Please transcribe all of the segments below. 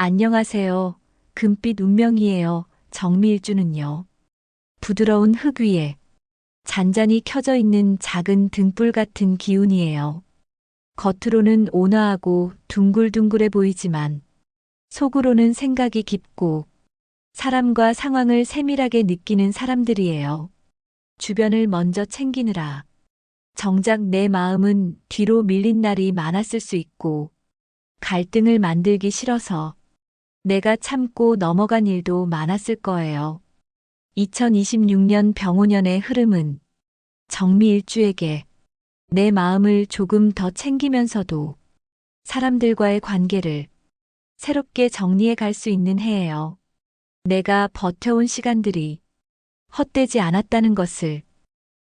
안녕하세요. 금빛 운명이에요. 정미일주는요. 부드러운 흙 위에 잔잔히 켜져 있는 작은 등불 같은 기운이에요. 겉으로는 온화하고 둥글둥글해 보이지만 속으로는 생각이 깊고 사람과 상황을 세밀하게 느끼는 사람들이에요. 주변을 먼저 챙기느라 정작 내 마음은 뒤로 밀린 날이 많았을 수 있고 갈등을 만들기 싫어서 내가 참고 넘어간 일도 많았을 거예요. 2026년 병오년의 흐름은 정미일주에게 내 마음을 조금 더 챙기면서도 사람들과의 관계를 새롭게 정리해 갈 수 있는 해예요. 내가 버텨온 시간들이 헛되지 않았다는 것을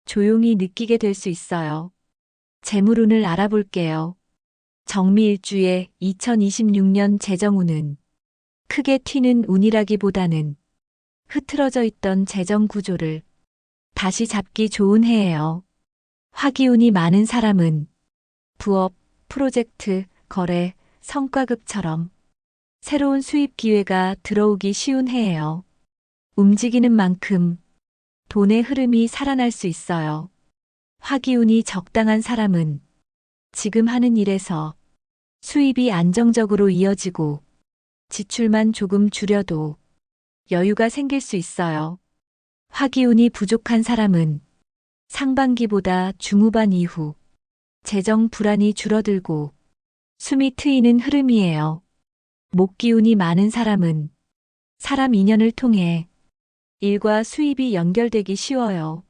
조용히 느끼게 될 수 있어요. 재물운을 알아볼게요. 정미일주의 2026년 재정운은 크게 튀는 운이라기보다는 흐트러져 있던 재정 구조를 다시 잡기 좋은 해예요. 화기운이 많은 사람은 부업, 프로젝트, 거래, 성과급처럼 새로운 수입 기회가 들어오기 쉬운 해예요. 움직이는 만큼 돈의 흐름이 살아날 수 있어요. 화기운이 적당한 사람은 지금 하는 일에서 수입이 안정적으로 이어지고 지출만 조금 줄여도 여유가 생길 수 있어요. 화기운이 부족한 사람은 상반기보다 중후반 이후 재정 불안이 줄어들고 숨이 트이는 흐름이에요. 목기운이 많은 사람은 사람 인연을 통해 일과 수입이 연결되기 쉬워요.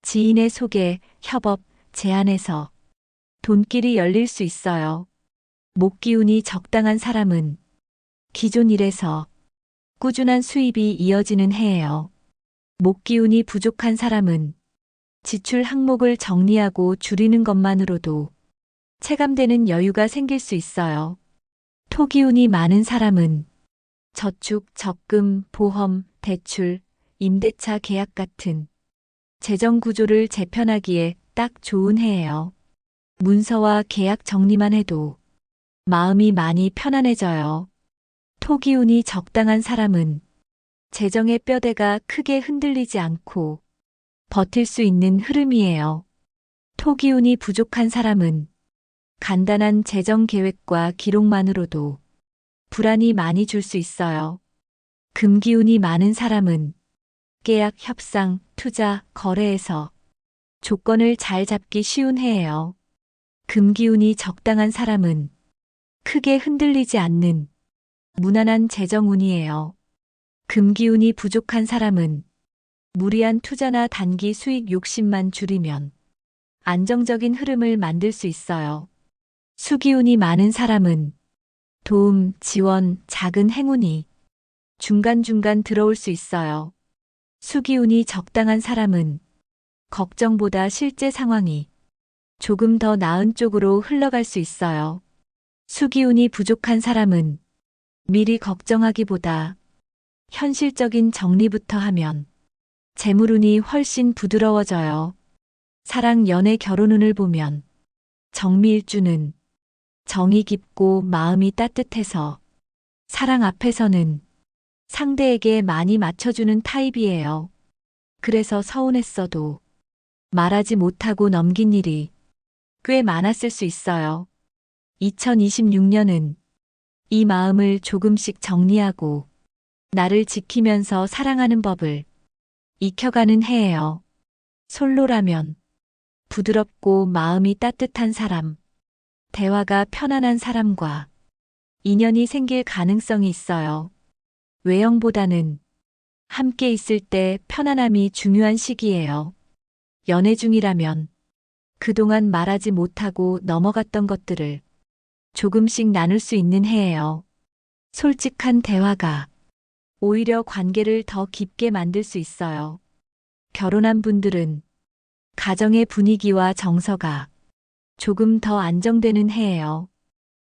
지인의 소개, 협업, 제안에서 돈길이 열릴 수 있어요. 목기운이 적당한 사람은 기존 일에서 꾸준한 수입이 이어지는 해예요. 목기운이 부족한 사람은 지출 항목을 정리하고 줄이는 것만으로도 체감되는 여유가 생길 수 있어요. 토기운이 많은 사람은 저축, 적금, 보험, 대출, 임대차 계약 같은 재정 구조를 재편하기에 딱 좋은 해예요. 문서와 계약 정리만 해도 마음이 많이 편안해져요. 토기운이 적당한 사람은 재정의 뼈대가 크게 흔들리지 않고 버틸 수 있는 흐름이에요. 토기운이 부족한 사람은 간단한 재정 계획과 기록만으로도 불안이 많이 줄 수 있어요. 금기운이 많은 사람은 계약, 협상, 투자, 거래에서 조건을 잘 잡기 쉬운 해예요. 금기운이 적당한 사람은 크게 흔들리지 않는 무난한 재정운이에요. 금기운이 부족한 사람은 무리한 투자나 단기 수익 욕심만 줄이면 안정적인 흐름을 만들 수 있어요. 수기운이 많은 사람은 도움, 지원, 작은 행운이 중간중간 들어올 수 있어요. 수기운이 적당한 사람은 걱정보다 실제 상황이 조금 더 나은 쪽으로 흘러갈 수 있어요. 수기운이 부족한 사람은 미리 걱정하기보다 현실적인 정리부터 하면 재물운이 훨씬 부드러워져요. 사랑, 연애, 결혼운을 보면 정미일주는 정이 깊고 마음이 따뜻해서 사랑 앞에서는 상대에게 많이 맞춰주는 타입이에요. 그래서 서운했어도 말하지 못하고 넘긴 일이 꽤 많았을 수 있어요. 2026년은 이 마음을 조금씩 정리하고 나를 지키면서 사랑하는 법을 익혀가는 해예요. 솔로라면 부드럽고 마음이 따뜻한 사람, 대화가 편안한 사람과 인연이 생길 가능성이 있어요. 외형보다는 함께 있을 때 편안함이 중요한 시기예요. 연애 중이라면 그동안 말하지 못하고 넘어갔던 것들을 조금씩 나눌 수 있는 해예요. 솔직한 대화가 오히려 관계를 더 깊게 만들 수 있어요. 결혼한 분들은 가정의 분위기와 정서가 조금 더 안정되는 해예요.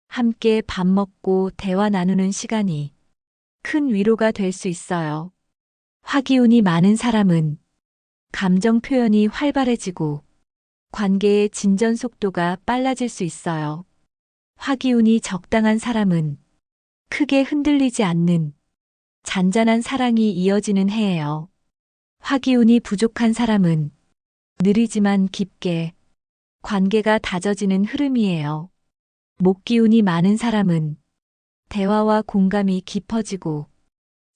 함께 밥 먹고 대화 나누는 시간이 큰 위로가 될 수 있어요. 화기운이 많은 사람은 감정 표현이 활발해지고 관계의 진전 속도가 빨라질 수 있어요. 화기운이 적당한 사람은 크게 흔들리지 않는 잔잔한 사랑이 이어지는 해예요. 화기운이 부족한 사람은 느리지만 깊게 관계가 다져지는 흐름이에요. 목기운이 많은 사람은 대화와 공감이 깊어지고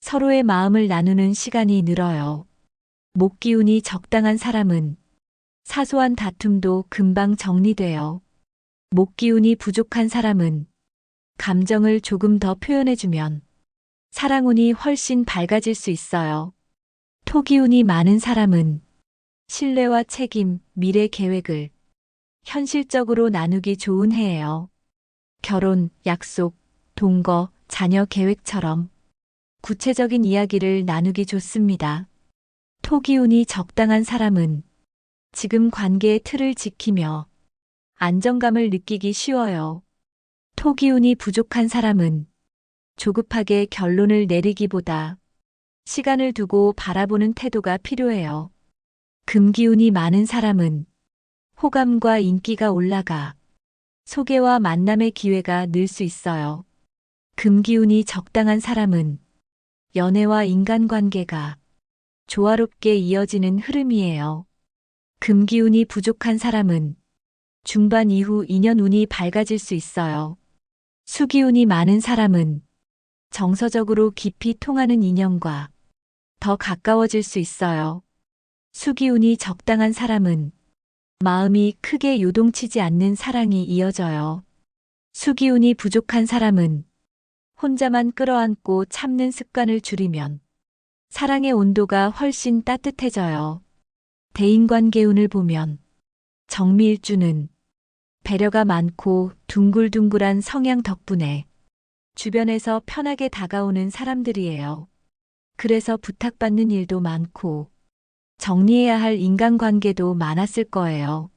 서로의 마음을 나누는 시간이 늘어요. 목기운이 적당한 사람은 사소한 다툼도 금방 정리돼요. 목 기운이 부족한 사람은 감정을 조금 더 표현해주면 사랑운이 훨씬 밝아질 수 있어요. 토기운이 많은 사람은 신뢰와 책임, 미래 계획을 현실적으로 나누기 좋은 해예요. 결혼, 약속, 동거, 자녀 계획처럼 구체적인 이야기를 나누기 좋습니다. 토기운이 적당한 사람은 지금 관계의 틀을 지키며 안정감을 느끼기 쉬워요. 토기운이 부족한 사람은 조급하게 결론을 내리기보다 시간을 두고 바라보는 태도가 필요해요. 금기운이 많은 사람은 호감과 인기가 올라가 소개와 만남의 기회가 늘 수 있어요. 금기운이 적당한 사람은 연애와 인간관계가 조화롭게 이어지는 흐름이에요. 금기운이 부족한 사람은 중반 이후 인연운이 밝아질 수 있어요. 수기운이 많은 사람은 정서적으로 깊이 통하는 인연과 더 가까워질 수 있어요. 수기운이 적당한 사람은 마음이 크게 요동치지 않는 사랑이 이어져요. 수기운이 부족한 사람은 혼자만 끌어안고 참는 습관을 줄이면 사랑의 온도가 훨씬 따뜻해져요. 대인관계운을 보면 정미일주는 배려가 많고 둥글둥글한 성향 덕분에 주변에서 편하게 다가오는 사람들이에요. 그래서 부탁받는 일도 많고 정리해야 할 인간관계도 많았을 거예요.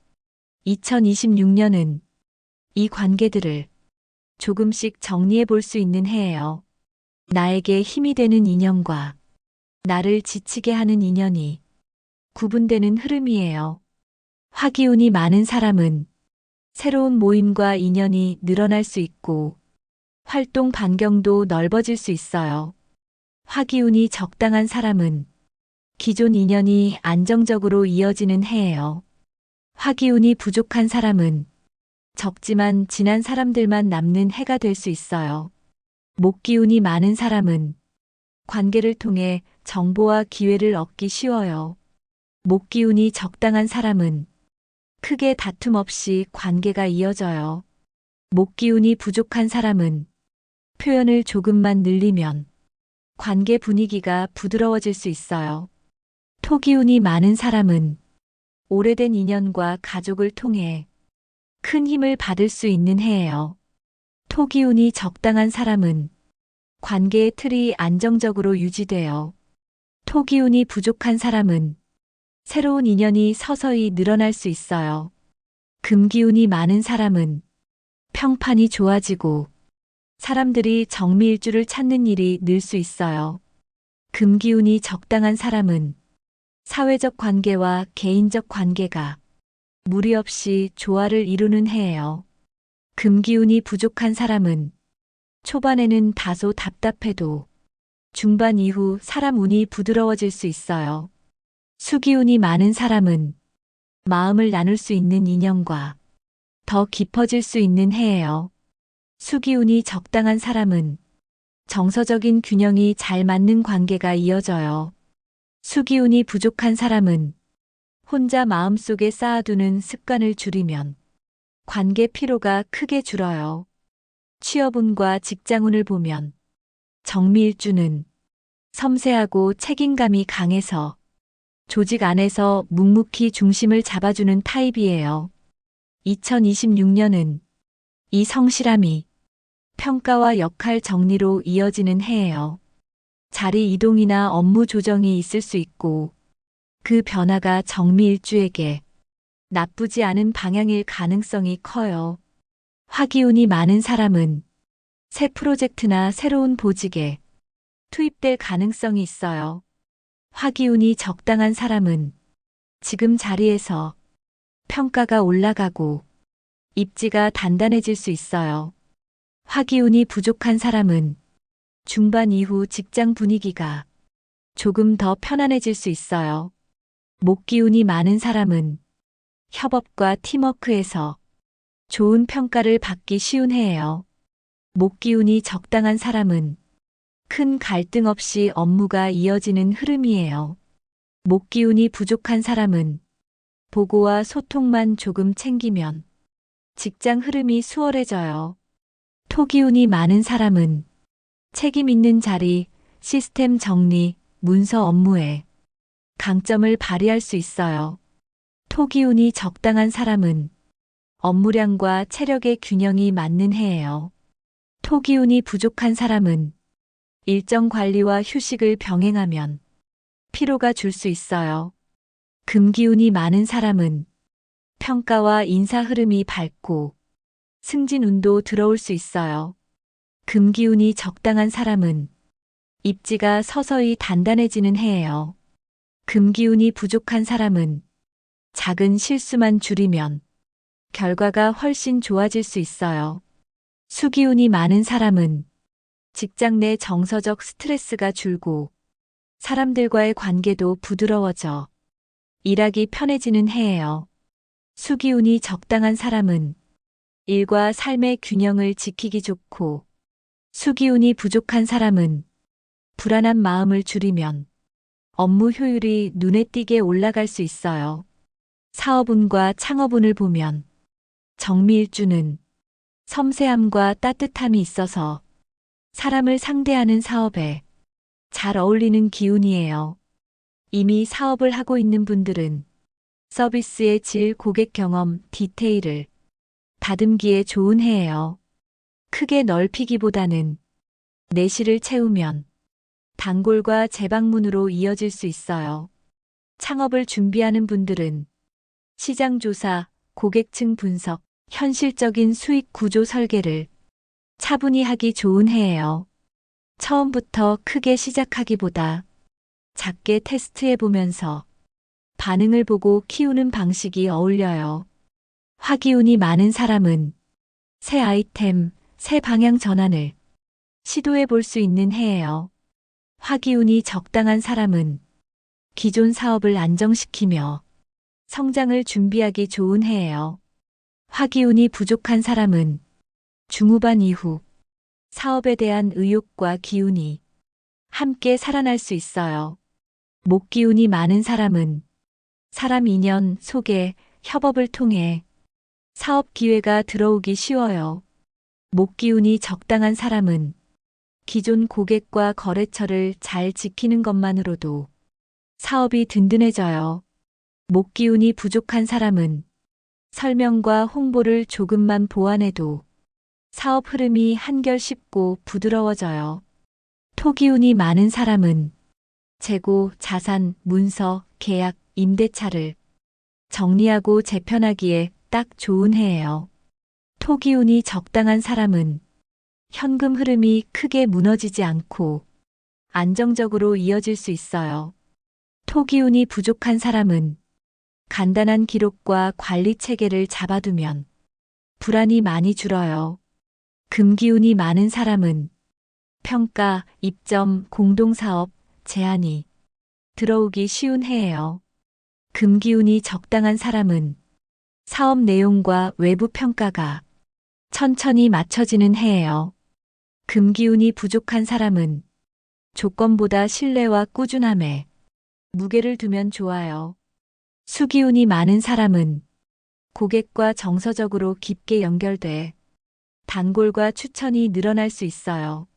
2026년은 이 관계들을 조금씩 정리해 볼 수 있는 해예요. 나에게 힘이 되는 인연과 나를 지치게 하는 인연이 구분되는 흐름이에요. 화기운이 많은 사람은 새로운 모임과 인연이 늘어날 수 있고 활동 반경도 넓어질 수 있어요. 화기운이 적당한 사람은 기존 인연이 안정적으로 이어지는 해예요. 화기운이 부족한 사람은 적지만 지난 사람들만 남는 해가 될 수 있어요. 목기운이 많은 사람은 관계를 통해 정보와 기회를 얻기 쉬워요. 목기운이 적당한 사람은 크게 다툼 없이 관계가 이어져요. 목기운이 부족한 사람은 표현을 조금만 늘리면 관계 분위기가 부드러워질 수 있어요. 토기운이 많은 사람은 오래된 인연과 가족을 통해 큰 힘을 받을 수 있는 해예요. 토기운이 적당한 사람은 관계의 틀이 안정적으로 유지되어 토기운이 부족한 사람은 새로운 인연이 서서히 늘어날 수 있어요. 금기운이 많은 사람은 평판이 좋아지고 사람들이 정미일주를 찾는 일이 늘 수 있어요. 금기운이 적당한 사람은 사회적 관계와 개인적 관계가 무리 없이 조화를 이루는 해예요. 금기운이 부족한 사람은 초반에는 다소 답답해도 중반 이후 사람 운이 부드러워질 수 있어요. 수기운이 많은 사람은 마음을 나눌 수 있는 인연과 더 깊어질 수 있는 해예요. 수기운이 적당한 사람은 정서적인 균형이 잘 맞는 관계가 이어져요. 수기운이 부족한 사람은 혼자 마음속에 쌓아두는 습관을 줄이면 관계 피로가 크게 줄어요. 취업운과 직장운을 보면 정미일주는 섬세하고 책임감이 강해서 조직 안에서 묵묵히 중심을 잡아주는 타입이에요. 2026년은 이 성실함이 평가와 역할 정리로 이어지는 해예요. 자리 이동이나 업무 조정이 있을 수 있고 그 변화가 정미일주에게 나쁘지 않은 방향일 가능성이 커요. 화기운이 많은 사람은 새 프로젝트나 새로운 보직에 투입될 가능성이 있어요. 화기운이 적당한 사람은 지금 자리에서 평가가 올라가고 입지가 단단해질 수 있어요. 화기운이 부족한 사람은 중반 이후 직장 분위기가 조금 더 편안해질 수 있어요. 목 기운이 많은 사람은 협업과 팀워크에서 좋은 평가를 받기 쉬운 해예요. 목 기운이 적당한 사람은 큰 갈등 없이 업무가 이어지는 흐름이에요. 목 기운이 부족한 사람은 보고와 소통만 조금 챙기면 직장 흐름이 수월해져요. 토 기운이 많은 사람은 책임 있는 자리, 시스템 정리, 문서 업무에 강점을 발휘할 수 있어요. 토 기운이 적당한 사람은 업무량과 체력의 균형이 맞는 해예요. 토 기운이 부족한 사람은 일정 관리와 휴식을 병행하면 피로가 줄 수 있어요. 금 기운이 많은 사람은 평가와 인사 흐름이 밝고 승진 운도 들어올 수 있어요. 금 기운이 적당한 사람은 입지가 서서히 단단해지는 해예요. 금 기운이 부족한 사람은 작은 실수만 줄이면 결과가 훨씬 좋아질 수 있어요. 수기운이 많은 사람은 직장 내 정서적 스트레스가 줄고 사람들과의 관계도 부드러워져 일하기 편해지는 해예요. 수기운이 적당한 사람은 일과 삶의 균형을 지키기 좋고 수기운이 부족한 사람은 불안한 마음을 줄이면 업무 효율이 눈에 띄게 올라갈 수 있어요. 사업운과 창업운을 보면 정미일주는 섬세함과 따뜻함이 있어서 사람을 상대하는 사업에 잘 어울리는 기운이에요. 이미 사업을 하고 있는 분들은 서비스의 질, 고객 경험, 디테일을 다듬기에 좋은 해예요. 크게 넓히기보다는 내실을 채우면 단골과 재방문으로 이어질 수 있어요. 창업을 준비하는 분들은 시장 조사, 고객층 분석, 현실적인 수익 구조 설계를 차분히 하기 좋은 해예요. 처음부터 크게 시작하기보다 작게 테스트해 보면서 반응을 보고 키우는 방식이 어울려요. 화기운이 많은 사람은 새 아이템, 새 방향 전환을 시도해 볼 수 있는 해예요. 화기운이 적당한 사람은 기존 사업을 안정시키며 성장을 준비하기 좋은 해예요. 화기운이 부족한 사람은 중후반 이후 사업에 대한 의욕과 기운이 함께 살아날 수 있어요. 목 기운이 많은 사람은 사람 인연, 소개, 협업을 통해 사업 기회가 들어오기 쉬워요. 목 기운이 적당한 사람은 기존 고객과 거래처를 잘 지키는 것만으로도 사업이 든든해져요. 목 기운이 부족한 사람은 설명과 홍보를 조금만 보완해도 사업 흐름이 한결 쉽고 부드러워져요. 토기운이 많은 사람은 재고, 자산, 문서, 계약, 임대차를 정리하고 재편하기에 딱 좋은 해예요. 토기운이 적당한 사람은 현금 흐름이 크게 무너지지 않고 안정적으로 이어질 수 있어요. 토기운이 부족한 사람은 간단한 기록과 관리 체계를 잡아두면 불안이 많이 줄어요. 금기운이 많은 사람은 평가, 입점, 공동사업, 제안이 들어오기 쉬운 해예요. 금기운이 적당한 사람은 사업 내용과 외부 평가가 천천히 맞춰지는 해예요. 금기운이 부족한 사람은 조건보다 신뢰와 꾸준함에 무게를 두면 좋아요. 수기운이 많은 사람은 고객과 정서적으로 깊게 연결돼 단골과 추천이 늘어날 수 있어요.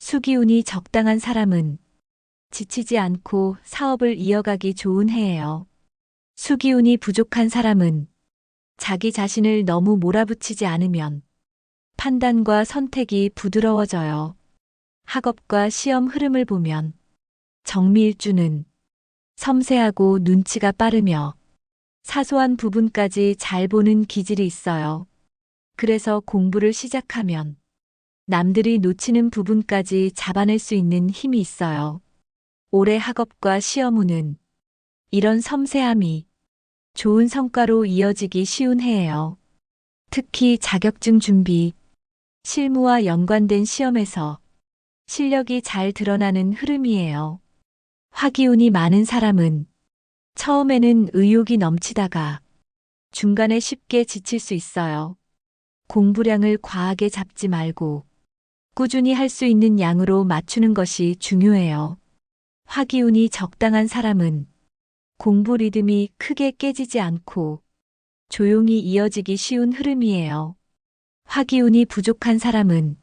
수기운이 적당한 사람은 지치지 않고 사업을 이어가기 좋은 해예요. 수기운이 부족한 사람은 자기 자신을 너무 몰아붙이지 않으면 판단과 선택이 부드러워져요. 학업과 시험 흐름을 보면 정미일주는 섬세하고 눈치가 빠르며 사소한 부분까지 잘 보는 기질이 있어요. 그래서 공부를 시작하면 남들이 놓치는 부분까지 잡아낼 수 있는 힘이 있어요. 올해 학업과 시험우는 이런 섬세함이 좋은 성과로 이어지기 쉬운 해예요. 특히 자격증 준비, 실무와 연관된 시험에서 실력이 잘 드러나는 흐름이에요. 화기운이 많은 사람은 처음에는 의욕이 넘치다가 중간에 쉽게 지칠 수 있어요. 공부량을 과하게 잡지 말고 꾸준히 할 수 있는 양으로 맞추는 것이 중요해요. 화기운이 적당한 사람은 공부 리듬이 크게 깨지지 않고 조용히 이어지기 쉬운 흐름이에요. 화기운이 부족한 사람은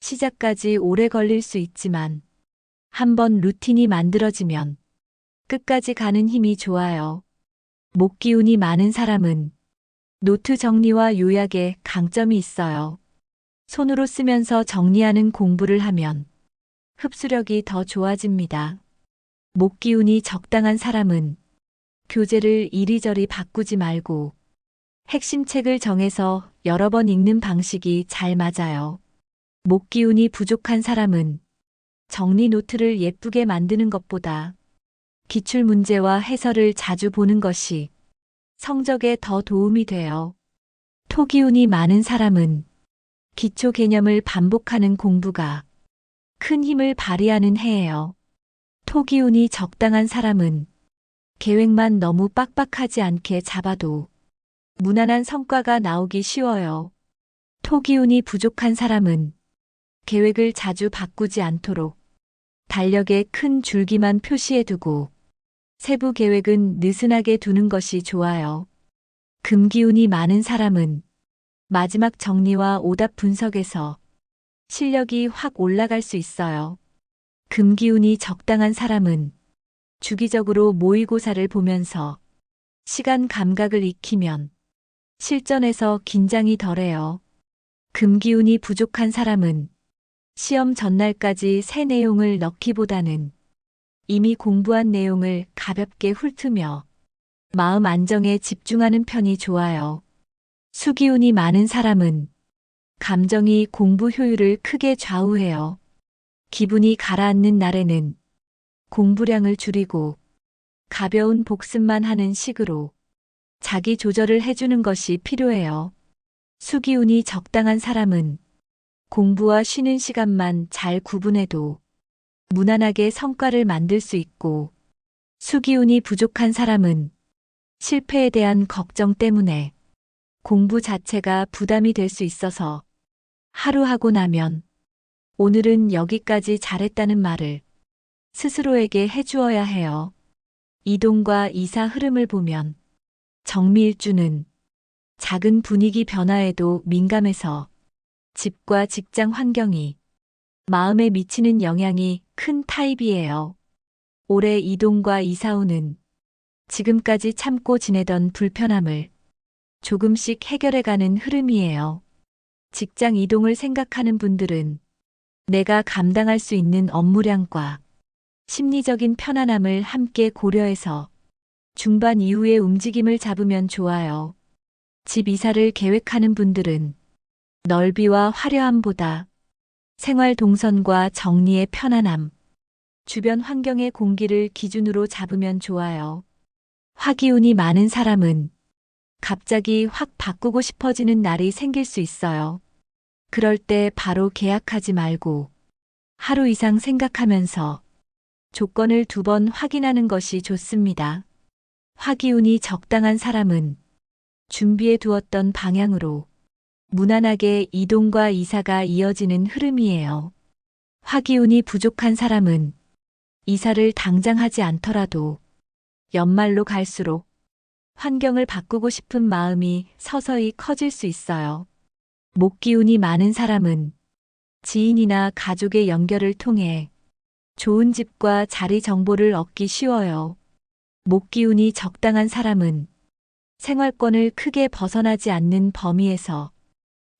시작까지 오래 걸릴 수 있지만 한번 루틴이 만들어지면 끝까지 가는 힘이 좋아요. 목기운이 많은 사람은 노트 정리와 요약에 강점이 있어요. 손으로 쓰면서 정리하는 공부를 하면 흡수력이 더 좋아집니다. 목 기운이 적당한 사람은 교재를 이리저리 바꾸지 말고 핵심 책을 정해서 여러 번 읽는 방식이 잘 맞아요. 목 기운이 부족한 사람은 정리 노트를 예쁘게 만드는 것보다 기출 문제와 해설을 자주 보는 것이 성적에 더 도움이 돼요. 토기운이 많은 사람은 기초 개념을 반복하는 공부가 큰 힘을 발휘하는 해예요. 토기운이 적당한 사람은 계획만 너무 빡빡하지 않게 잡아도 무난한 성과가 나오기 쉬워요. 토기운이 부족한 사람은 계획을 자주 바꾸지 않도록 달력에 큰 줄기만 표시해두고 세부 계획은 느슨하게 두는 것이 좋아요. 금기운이 많은 사람은 마지막 정리와 오답 분석에서 실력이 확 올라갈 수 있어요. 금기운이 적당한 사람은 주기적으로 모의고사를 보면서 시간 감각을 익히면 실전에서 긴장이 덜해요. 금기운이 부족한 사람은 시험 전날까지 새 내용을 넣기보다는 이미 공부한 내용을 가볍게 훑으며 마음 안정에 집중하는 편이 좋아요. 수기운이 많은 사람은 감정이 공부 효율을 크게 좌우해요. 기분이 가라앉는 날에는 공부량을 줄이고 가벼운 복습만 하는 식으로 자기 조절을 해주는 것이 필요해요. 수기운이 적당한 사람은 공부와 쉬는 시간만 잘 구분해도 무난하게 성과를 만들 수 있고 수기운이 부족한 사람은 실패에 대한 걱정 때문에 공부 자체가 부담이 될 수 있어서 하루 하고 나면 오늘은 여기까지 잘했다는 말을 스스로에게 해주어야 해요. 이동과 이사 흐름을 보면 정미일주는 작은 분위기 변화에도 민감해서 집과 직장 환경이 마음에 미치는 영향이 큰 타입이에요. 올해 이동과 이사오는 지금까지 참고 지내던 불편함을 조금씩 해결해가는 흐름이에요. 직장 이동을 생각하는 분들은 내가 감당할 수 있는 업무량과 심리적인 편안함을 함께 고려해서 중반 이후에 움직임을 잡으면 좋아요. 집 이사를 계획하는 분들은 넓이와 화려함보다 생활 동선과 정리의 편안함, 주변 환경의 공기를 기준으로 잡으면 좋아요. 화기운이 많은 사람은 갑자기 확 바꾸고 싶어지는 날이 생길 수 있어요. 그럴 때 바로 계약하지 말고 하루 이상 생각하면서 조건을 두 번 확인하는 것이 좋습니다. 화기운이 적당한 사람은 준비해 두었던 방향으로 무난하게 이동과 이사가 이어지는 흐름이에요. 화기운이 부족한 사람은 이사를 당장 하지 않더라도 연말로 갈수록 환경을 바꾸고 싶은 마음이 서서히 커질 수 있어요. 목기운이 많은 사람은 지인이나 가족의 연결을 통해 좋은 집과 자리 정보를 얻기 쉬워요. 목기운이 적당한 사람은 생활권을 크게 벗어나지 않는 범위에서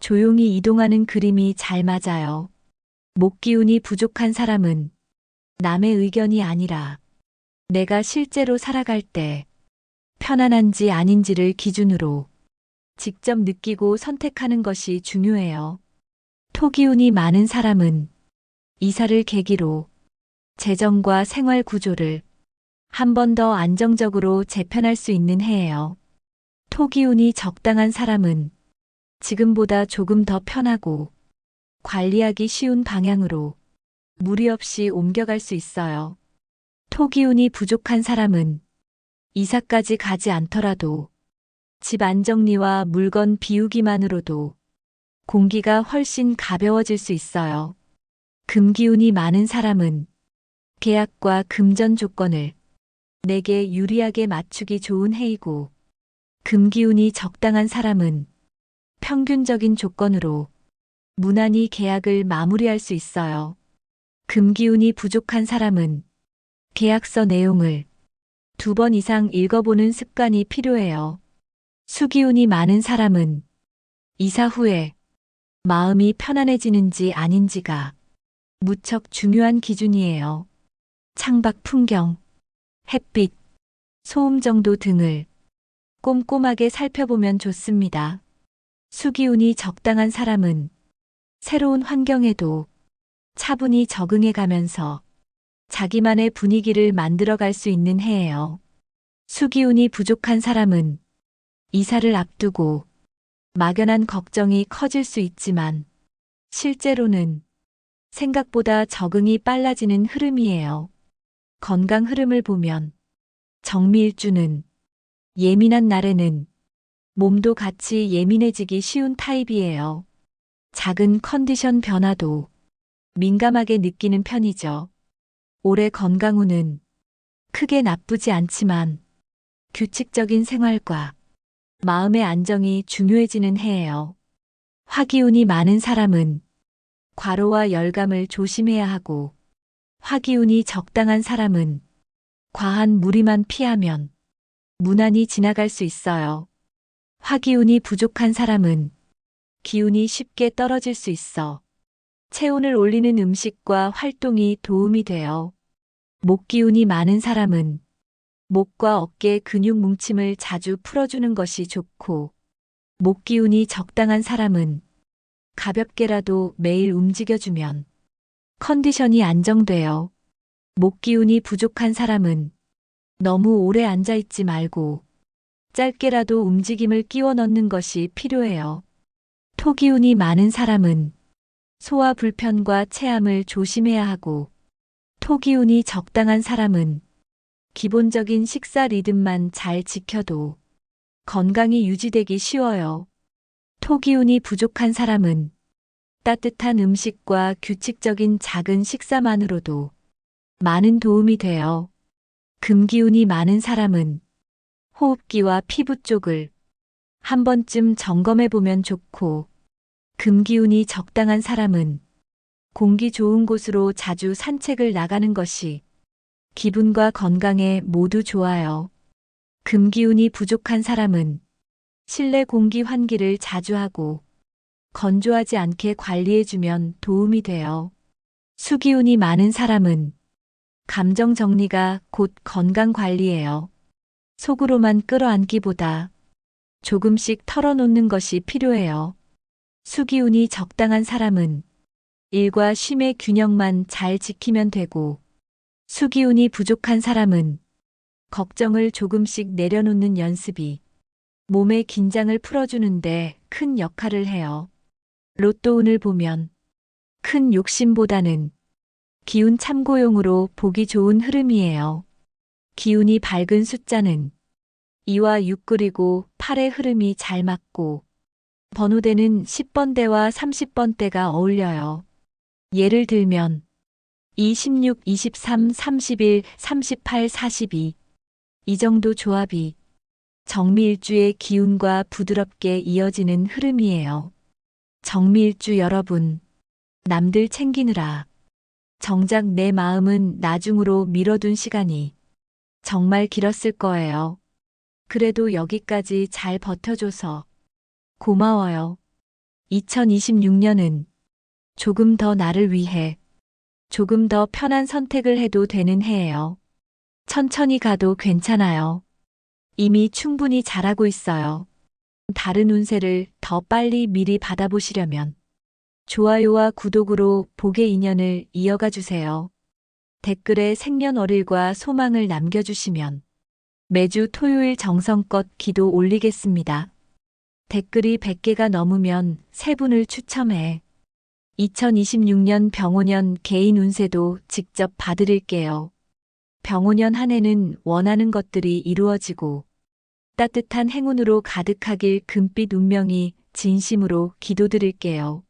조용히 이동하는 그림이 잘 맞아요. 목기운이 부족한 사람은 남의 의견이 아니라 내가 실제로 살아갈 때 편안한지 아닌지를 기준으로 직접 느끼고 선택하는 것이 중요해요. 토기운이 많은 사람은 이사를 계기로 재정과 생활 구조를 한 번 더 안정적으로 재편할 수 있는 해예요. 토기운이 적당한 사람은 지금보다 조금 더 편하고 관리하기 쉬운 방향으로 무리 없이 옮겨갈 수 있어요. 토기운이 부족한 사람은 이사까지 가지 않더라도 집 안정리와 물건 비우기만으로도 공기가 훨씬 가벼워질 수 있어요. 금기운이 많은 사람은 계약과 금전 조건을 내게 유리하게 맞추기 좋은 해이고 금기운이 적당한 사람은 평균적인 조건으로 무난히 계약을 마무리할 수 있어요. 금기운이 부족한 사람은 계약서 내용을 두 번 이상 읽어보는 습관이 필요해요. 수기운이 많은 사람은 이사 후에 마음이 편안해지는지 아닌지가 무척 중요한 기준이에요. 창밖 풍경, 햇빛, 소음 정도 등을 꼼꼼하게 살펴보면 좋습니다. 수기운이 적당한 사람은 새로운 환경에도 차분히 적응해 가면서 자기만의 분위기를 만들어 갈 수 있는 해예요. 수기운이 부족한 사람은 이사를 앞두고 막연한 걱정이 커질 수 있지만 실제로는 생각보다 적응이 빨라지는 흐름이에요. 건강 흐름을 보면 정미일주는 예민한 날에는 몸도 같이 예민해지기 쉬운 타입이에요. 작은 컨디션 변화도 민감하게 느끼는 편이죠. 올해 건강운은 크게 나쁘지 않지만 규칙적인 생활과 마음의 안정이 중요해지는 해예요. 화기운이 많은 사람은 과로와 열감을 조심해야 하고 화기운이 적당한 사람은 과한 무리만 피하면 무난히 지나갈 수 있어요. 화기운이 부족한 사람은 기운이 쉽게 떨어질 수 있어 체온을 올리는 음식과 활동이 도움이 돼요. 목 기운이 많은 사람은 목과 어깨 근육 뭉침을 자주 풀어주는 것이 좋고, 목 기운이 적당한 사람은 가볍게라도 매일 움직여주면 컨디션이 안정돼요. 목 기운이 부족한 사람은 너무 오래 앉아있지 말고 짧게라도 움직임을 끼워 넣는 것이 필요해요. 토기운이 많은 사람은 소화 불편과 체함을 조심해야 하고 토기운이 적당한 사람은 기본적인 식사 리듬만 잘 지켜도 건강이 유지되기 쉬워요. 토기운이 부족한 사람은 따뜻한 음식과 규칙적인 작은 식사만으로도 많은 도움이 돼요. 금기운이 많은 사람은 호흡기와 피부 쪽을 한 번쯤 점검해 보면 좋고, 금기운이 적당한 사람은 공기 좋은 곳으로 자주 산책을 나가는 것이 기분과 건강에 모두 좋아요. 금기운이 부족한 사람은 실내 공기 환기를 자주 하고 건조하지 않게 관리해주면 도움이 돼요. 수기운이 많은 사람은 감정 정리가 곧 건강 관리예요. 속으로만 끌어안기보다 조금씩 털어놓는 것이 필요해요. 수기운이 적당한 사람은 일과 쉼의 균형만 잘 지키면 되고 수기운이 부족한 사람은 걱정을 조금씩 내려놓는 연습이 몸의 긴장을 풀어주는데 큰 역할을 해요. 로또운을 보면 큰 욕심보다는 기운 참고용으로 보기 좋은 흐름이에요. 기운이 밝은 숫자는 2와 6 그리고 8의 흐름이 잘 맞고 번호대는 10번대와 30번대가 어울려요. 예를 들면 26, 23, 31, 38, 42. 이 정도 조합이 정미일주의 기운과 부드럽게 이어지는 흐름이에요. 정미일주 여러분, 남들 챙기느라 정작 내 마음은 나중으로 미뤄둔 시간이 정말 길었을 거예요. 그래도 여기까지 잘 버텨줘서 고마워요. 2026년은 조금 더 나를 위해 조금 더 편한 선택을 해도 되는 해예요. 천천히 가도 괜찮아요. 이미 충분히 잘하고 있어요. 다른 운세를 더 빨리 미리 받아보시려면 좋아요와 구독으로 복의 인연을 이어가 주세요. 댓글에 생년월일과 소망을 남겨주시면 매주 토요일 정성껏 기도 올리겠습니다. 댓글이 100개가 넘으면 세 분을 추첨해 2026년 병오년 개인 운세도 직접 봐드릴게요. 병오년 한 해는 원하는 것들이 이루어지고 따뜻한 행운으로 가득하길 금빛 운명이 진심으로 기도드릴게요.